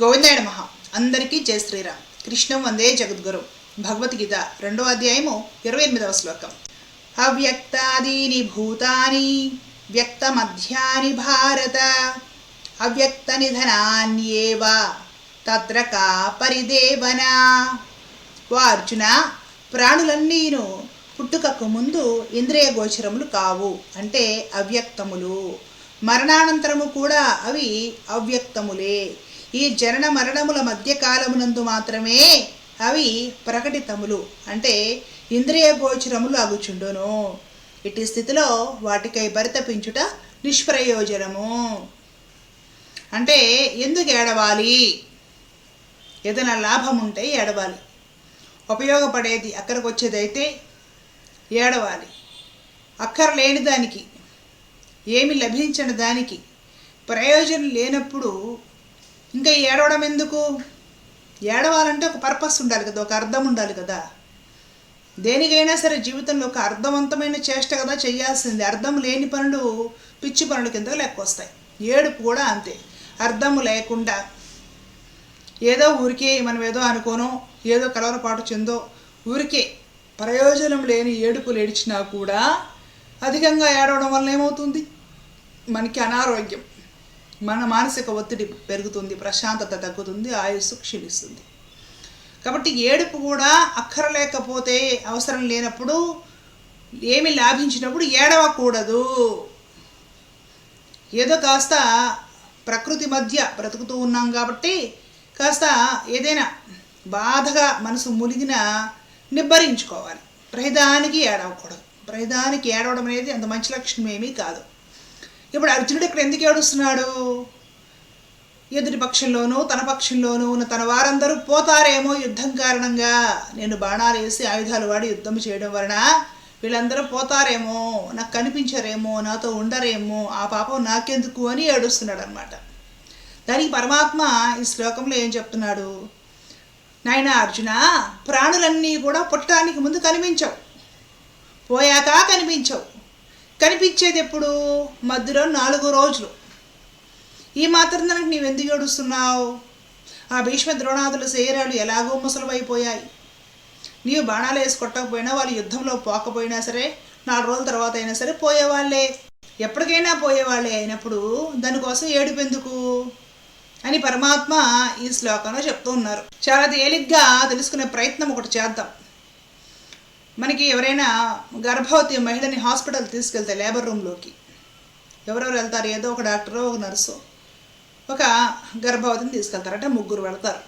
గోవిందాయ మహా అందరికీ జయ శ్రీరామ్. కృష్ణం వందే జగద్గురు. భగవద్గీత రెండో అధ్యాయము ఇరవై ఎనిమిదవ శ్లోకం. అవ్యక్తాదీని భూతాని వ్యక్తమధ్యాని భారత అవ్యక్త నిధనాన్యేవ తత్ర కా పరిదేవన. ఓ అర్జున ప్రాణులన్నీను పుట్టుకకు ముందు ఇంద్రియ గోచరములు కావు అంటే అవ్యక్తములు. మరణానంతరము కూడా అవి అవ్యక్తములే. ఈ జనన మరణముల మధ్య కాలమునందు మాత్రమే అవి ప్రకటితములు. అంటే ఇంద్రియ గోచరములు అగుచుండును. ఇటు స్థితిలో వాటికై పరితపించుట నిష్ప్రయోజనము. అంటే ఎందుకు ఏడవాలి? ఏదైనా లాభం ఉంటే ఏడవాలి. ఉపయోగపడేది అక్కడికి వచ్చేదైతే ఏడవాలి. అక్కర లేని దానికి ఏమి లభించని దానికి ప్రయోజనం లేనప్పుడు ఇంకా ఏడవడం ఎందుకు? ఏడవాలంటే ఒక పర్పస్ ఉండాలి కదా ఒక అర్థం ఉండాలి కదా. దేనికైనా సరే జీవితంలో ఒక అర్థవంతమైన చేష్ట కదా చేయాల్సింది. అర్థం లేని పనులు పిచ్చి పనుల కింద లెక్క వస్తాయి ఏడుపు కూడా అంతే. అర్థము లేకుండా ఏదో ఊరికే మనం ఏదో అనుకోనో ఏదో కలవరపాటు చెందో ఊరికే ప్రయోజనం లేని ఏడుపులు ఏడిచినా కూడా అధికంగా ఏడవడం వల్ల ఏమవుతుంది? మనకి అనారోగ్యం. మన మానసిక ఒత్తిడి పెరుగుతుంది ప్రశాంతత తగ్గుతుంది ఆయుస్సు క్షీణిస్తుంది. కాబట్టి ఏడుపు కూడా అక్కరలేకపోతే అవసరం లేనప్పుడు ఏమి లాభించినప్పుడు ఏడవకూడదు. ఏదో కాస్త ప్రకృతి మధ్య బ్రతుకుతూ ఉన్నాం కాబట్టి కాస్త ఏదైనా బాధగా మనసు మునిగిన నిబ్బరించుకోవాలి. ప్రతిదానికి ఏడవకూడదు. ప్రతిదానికి ఏడవడం అనేది అంత మంచి లక్షణం ఏమీ కాదు. ఇప్పుడు అర్జునుడు ఇక్కడ ఎందుకు ఏడుస్తున్నాడు? ఎదుటి పక్షంలోనూ తన పక్షంలోనూ ఉన్న తన వారందరూ పోతారేమో యుద్ధం కారణంగా. నేను బాణాలు వేసి ఆయుధాలు వాడి యుద్ధం చేయడం వలన వీళ్ళందరూ పోతారేమో నాకు కనిపించరేమో నాతో ఉండరేమో ఆ పాపం నాకెందుకు అని ఏడుస్తున్నాడు అనమాట దానికి పరమాత్మ ఈ శ్లోకంలో ఏం చెప్తున్నాడు? నాయన అర్జున ప్రాణులన్నీ కూడా పుట్టడానికి ముందు కనిపించవు. పోయాక కనిపించవు. కనిపించేది ఎప్పుడు? మధ్యలో నాలుగు రోజులు. ఈ మాత్రం దానికి నీవు ఎందుకు ఏడుస్తున్నావు? ఆ భీష్మ ద్రోణాదుల శరీరాలు ఎలాగో ముసలమైపోయాయి నీవు బాణాలు వేసి కొట్టకపోయినా వాళ్ళు యుద్ధంలో పోకపోయినా సరే నాలుగు రోజుల తర్వాత అయినా సరే పోయేవాళ్ళే. ఎప్పటికైనా పోయేవాళ్ళే అయినప్పుడు దానికోసం ఏడుపెందుకు? అని పరమాత్మ ఈ శ్లోకంలో చెప్తూ ఉన్నారు. చాలా తేలిగ్గా తెలుసుకునే ప్రయత్నం ఒకటి చేద్దాం. మనకి ఎవరైనా గర్భవతి మహిళని హాస్పిటల్ తీసుకెళ్తే లేబర్ రూమ్లోకి ఎవరెవరు వెళ్తారు? ఏదో ఒక డాక్టరు ఒక నర్సు ఒక గర్భవతిని తీసుకెళ్తారు. అంటే ముగ్గురు వెళ్తారు.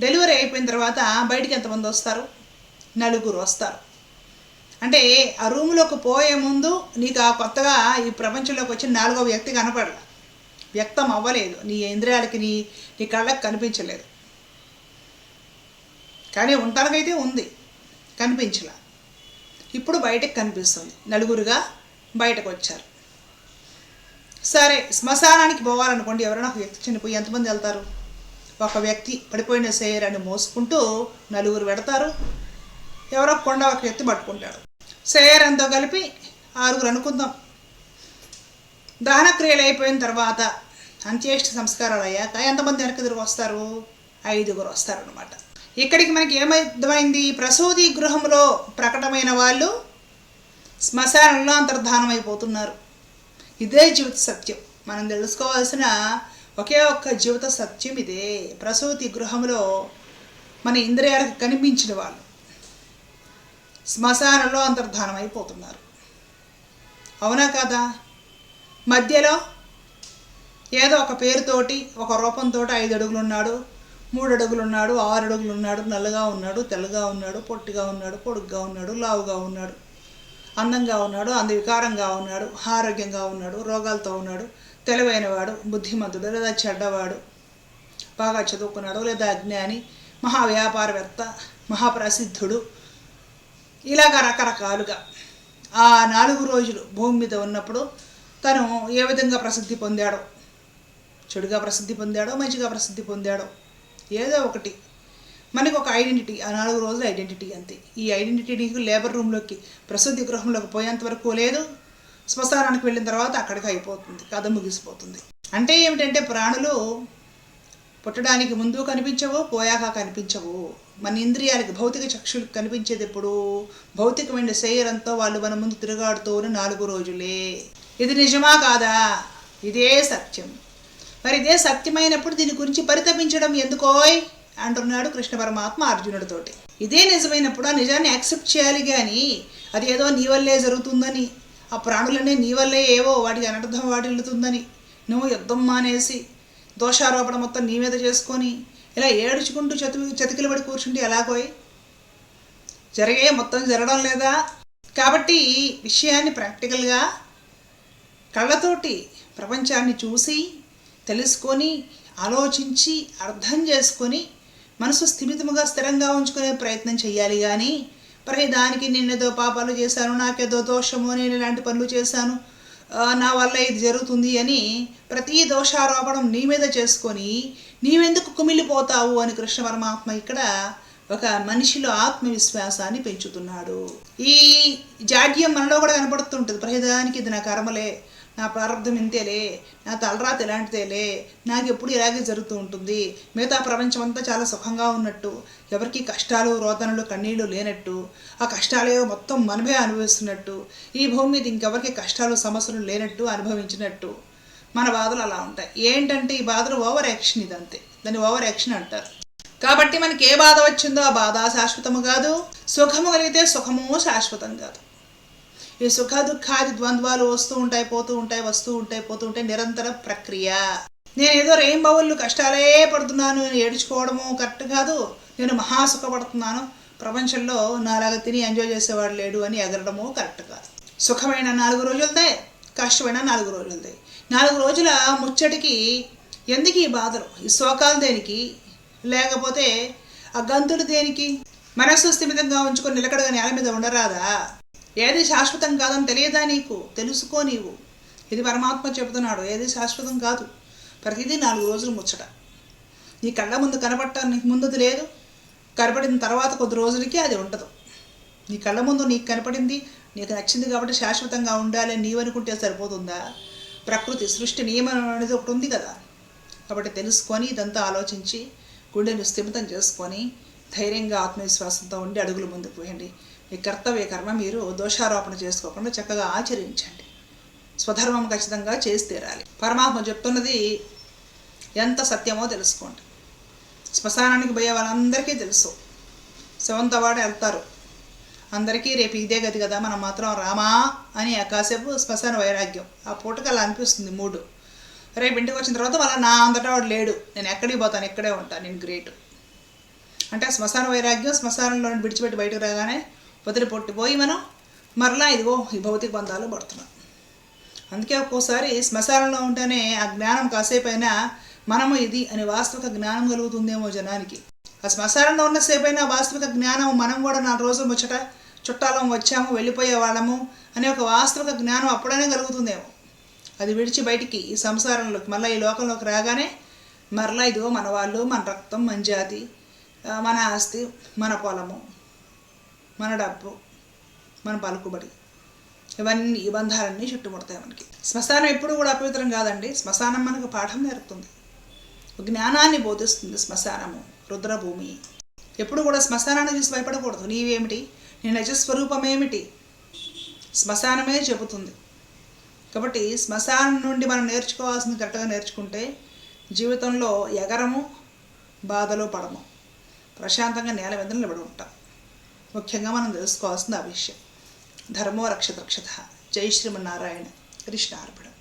డెలివరీ అయిపోయిన తర్వాత బయటికి ఎంతమంది వస్తారు? నలుగురు వస్తారు. అంటే ఆ రూమ్లోకి పోయే ముందు నీకు ఆ కొత్తగా ఈ ప్రపంచంలోకి వచ్చిన నాలుగో వ్యక్తి కనపడలే. వ్యక్తం అవ్వలేదు. నీ ఇంద్రియాలకి నీ నీ కళ్ళకి కనిపించలేదు. కానీ ఉండటానికైతే ఉంది. కనిపించలా. ఇప్పుడు బయటకు కనిపిస్తుంది. నలుగురుగా బయటకు వచ్చారు సరే శ్మశానానికి పోవాలనుకోండి ఎవరైనా ఒక వ్యక్తి చనిపోయి ఎంతమంది వెళ్తారు? ఒక వ్యక్తి పడిపోయిన శరీరాన్ని మోసుకుంటూ నలుగురు పెడతారు ఎవరో కొండ ఒక వ్యక్తి పట్టుకుంటాడు. శరీరంతో కలిపి ఆరుగురు అనుకుందాం. దహనక్రియలు అయిపోయిన తర్వాత అంత్యేష్ట సంస్కారాలు అయ్యాక ఎంతమంది వెనక్కి తిరిగి వస్తారు? ఐదుగురు వస్తారనమాట ఇక్కడికి మనకి ఏమైంది? ప్రసూతి గృహంలో ప్రకటమైన వాళ్ళు శ్మశానంలో అంతర్ధానం అయిపోతున్నారు ఇదే జీవిత సత్యం. మనం తెలుసుకోవాల్సిన ఒకే ఒక్క జీవిత సత్యం ఇదే. ప్రసూతి గృహంలో మన ఇంద్రియాలకు కనిపించిన వాళ్ళు శ్మశానంలో అంతర్ధానం అయిపోతున్నారు అవునా కదా? మధ్యలో ఏదో ఒక పేరుతోటి ఒక రూపంతో ఐదు అడుగులు ఉన్నాడు మూడు అడుగులు ఉన్నాడు ఆరు అడుగులు ఉన్నాడు నల్లగా ఉన్నాడు తెల్లగా ఉన్నాడు పొట్టిగా ఉన్నాడు పొడుగ్గా ఉన్నాడు లావుగా ఉన్నాడు అందంగా ఉన్నాడు అందవికారంగా ఉన్నాడు ఆరోగ్యంగా ఉన్నాడు రోగాలతో ఉన్నాడు తెలివైనవాడు బుద్ధిమంతుడు లేదా చెడ్డవాడు బాగా చదువుకున్నాడు లేదా అజ్ఞాని మహా వ్యాపారవేత్త మహాప్రసిద్ధుడు. ఇలాగ రకరకాలుగా ఆ నాలుగు రోజులు భూమి మీద ఉన్నప్పుడు తను ఏ విధంగా ప్రసిద్ధి పొందాడో చెడుగా ప్రసిద్ధి పొందాడో మంచిగా ప్రసిద్ధి పొందాడో ఏదో ఒకటి. మనకి ఒక ఐడెంటిటీ ఆ నాలుగు రోజుల ఐడెంటిటీ అంతే. ఈ ఐడెంటిటీ నీకు లేబర్ రూమ్లోకి ప్రసూతి గృహంలోకి పోయేంత వరకు లేదు. శ్మశానానికి వెళ్ళిన తర్వాత అక్కడికి అయిపోతుంది కథ ముగిసిపోతుంది. అంటే ఏమిటంటే ప్రాణులు పుట్టడానికి ముందు కనిపించవు పోయాక కనిపించవు. మన ఇంద్రియాలకి భౌతిక చక్షులకు కనిపించేది ఎప్పుడు? భౌతికమైన శరీరంతో వాళ్ళు మన ముందు తిరగాడుతూనే నాలుగు రోజులే. ఇది నిజమా కాదా? ఇదే సత్యం. మరి ఇదే సత్యమైనప్పుడు దీని గురించి పరితపించడం ఎందుకోయ్? అంటున్నాడు కృష్ణ పరమాత్మ అర్జునుడితోటి. ఇదే నిజమైనప్పుడు ఆ నిజాన్ని యాక్సెప్ట్ చేయాలి కానీ అది ఏదో నీ వల్లే జరుగుతుందని ఆ ప్రాణులనే నీ వల్లే ఏవో వాటికి అనర్థం వాటిల్లుతుందని నువ్వు యుద్ధం మానేసి దోషారోపణ మొత్తం నీ మీద చేసుకొని ఇలా ఏడుచుకుంటూ చతి చతికిల పడి కూర్చుంటే ఎలాగోయ్? జరిగే మొత్తం జరగడం లేదా? కాబట్టి ఈ విషయాన్ని ప్రాక్టికల్గా కళ్ళతోటి ప్రపంచాన్ని చూసి తెలుసుకొని ఆలోచించి అర్థం చేసుకొని మనసు స్థిమితముగా స్థిరంగా ఉంచుకునే ప్రయత్నం చేయాలి కానీ మరి దానికి నేనేదో పాపాలు చేశాను నాకేదో దోషము నేను ఇలాంటి పనులు చేశాను నా వల్ల ఇది జరుగుతుంది అని ప్రతి దోషారోపణం నీ మీద చేసుకొని నీవెందుకు కుమిలిపోతావు అని కృష్ణ పరమాత్మ ఇక్కడ ఒక మనిషిలో ఆత్మవిశ్వాసాన్ని పెంచుతున్నాడు. ఈ జాడ్యం మనలో కూడా కనపడుతుంటుంది. ప్రతిదానికి ఇది నా కర్మలే నా ప్రారంభం ఇంతేలే నా తలరాత ఎలాంటిదేలే నాకు ఎప్పుడు ఇలాగే జరుగుతూ ఉంటుంది. మిగతా ప్రపంచం అంతా చాలా సుఖంగా ఉన్నట్టు ఎవరికి కష్టాలు రోదనలు కన్నీళ్ళు లేనట్టు ఆ కష్టాలే మొత్తం మనమే అనుభవిస్తున్నట్టు ఈ భూమి మీద ఇంకెవరికి కష్టాలు సమస్యలు లేనట్టు అనుభవించినట్టు. మన బాధలు అలా ఉంటాయి. ఏంటంటే ఈ బాధలు ఓవర్ యాక్షన్ ఇదంతే. దాన్ని ఓవర్ యాక్షన్ అంటారు. కాబట్టి మనకి ఏ బాధ వచ్చిందో ఆ బాధ శాశ్వతము కాదు సుఖము కలిగితే సుఖము శాశ్వతం కాదు. ఈ సుఖ దుఃఖాది ద్వంద్వాలు వస్తూ ఉంటాయి పోతూ ఉంటాయి వస్తూ ఉంటాయి పోతూ ఉంటాయి నిరంతర ప్రక్రియ. నేను ఏదో రెయిన్బౌళ్ళు కష్టాలే పడుతున్నాను నేను ఏడ్చుకోవడము కరెక్ట్ కాదు. నేను మహా సుఖపడుతున్నాను. ప్రపంచంలో నాలాగా తిని ఎంజాయ్ చేసేవాడు లేడు అని ఎగరడము కరెక్ట్ కాదు. సుఖమైన నాలుగు రోజులదే కష్టమైన నాలుగు రోజులదే. నాలుగు రోజుల ముచ్చటికి ఎందుకు ఈ బాధలు? ఈ శోకాలు దేనికి? లేకపోతే ఆ గంతులు దేనికి? మనస్సు స్థిమితంగా ఉంచుకొని నిలకడగా నేల మీద ఉండరాదా? ఏది శాశ్వతం కాదని తెలియదా నీకు? తెలుసుకో నీవు. ఇది పరమాత్మ చెబుతున్నాడు. ఏది శాశ్వతం కాదు. ప్రతిదీ నాలుగు రోజులు ముచ్చట. నీ కళ్ళ ముందు కనపడటానికి ముందుది లేదు. కనపడిన తర్వాత కొద్ది రోజులకి అది ఉండదు నీ కళ్ళ ముందు నీకు కనపడింది నీకు నచ్చింది కాబట్టి శాశ్వతంగా ఉండాలి నీవనుకుంటే సరిపోతుందా? ప్రకృతి సృష్టి నియమం అనేది ఒకటి ఉంది కదా. కాబట్టి తెలుసుకొని ఇదంతా ఆలోచించి గుండెను స్థిమితం చేసుకొని ధైర్యంగా ఆత్మవిశ్వాసంతో ఉండి అడుగులు ముందుకు వేయండి మీ కర్తవ్య కర్మ మీరు దోషారోపణ చేసుకోకుండా చక్కగా ఆచరించండి. స్వధర్మం ఖచ్చితంగా చేసి తీరాలి. పరమాత్మ చెప్తున్నది ఎంత సత్యమో తెలుసుకోండి. శ్మశానానికి పోయే వాళ్ళందరికీ తెలుసు. శవంతో వాడు వెళ్తారు. అందరికీ రేపు ఇదే గది కదా మనం మాత్రం రామా అని ఆ కాసేపు శ్మశాన వైరాగ్యం. ఆ పూటకి అలా అనిపిస్తుంది మూడు. రేపు ఇంటికి వచ్చిన తర్వాత మళ్ళీ నా అంతటా వాడు లేడు. నేను ఎక్కడికి పోతాను? ఇక్కడే ఉంటాను. నేను గ్రేట్. అంటే శ్మశాన వైరాగ్యం శ్మశానంలో విడిచిపెట్టి బయటకు రాగానే వదిలి పొట్టిపోయి మనం మరలా ఇదిగో ఈ భౌతిక బంధాలు పడుతున్నాం. అందుకే ఒక్కోసారి శ్మశానంలో ఉంటేనే ఆ జ్ఞానం కాసేపైనా మనము ఇది అని వాస్తవిక జ్ఞానం కలుగుతుందేమో జనానికి. ఆ శ్మశానంలో ఉన్నసేపైనా వాస్తవిక జ్ఞానం మనం కూడా నాలుగు రోజులు ముచ్చట చుట్టాలం వచ్చాము వెళ్ళిపోయే వాళ్ళము అనే ఒక వాస్తవిక జ్ఞానం అప్పుడైనా కలుగుతుందేమో. అది విడిచి బయటికి ఈ సంసారంలోకి మళ్ళీ ఈ లోకంలోకి రాగానే మరలా ఇదిగో మన వాళ్ళు మన రక్తం మన జాతి మన ఆస్తి మన పొలము మన డబ్బు మన పలుకుబడి. ఇవన్నీ ఈ బంధాలన్నీ చుట్టుముడతాయి మనకి. శ్మశానం ఎప్పుడు కూడా అపవిత్రం కాదండి. శ్మశానం మనకు పాఠం నేర్పుతుంది. జ్ఞానాన్ని బోధిస్తుంది శ్మశానము రుద్రభూమి. ఎప్పుడు కూడా శ్మశానాన్ని చూసి భయపడకూడదు. నీవేమిటి? నీ నిజస్వరూపం ఏమిటి శ్మశానమే చెబుతుంది. కాబట్టి శ్మశానం నుండి మనం నేర్చుకోవాల్సింది కరెక్ట్గా నేర్చుకుంటే జీవితంలో ఎగరము బాధలు పడము. ప్రశాంతంగా నేల మీద నిలబడి ఉంటాం. ముఖ్యంగా మనం తెలుసుకోవాల్సింది ఆ విషయం. ధర్మో రక్షత రక్షత. జై శ్రీమన్నారాయణ. కృష్ణ అర్పణం.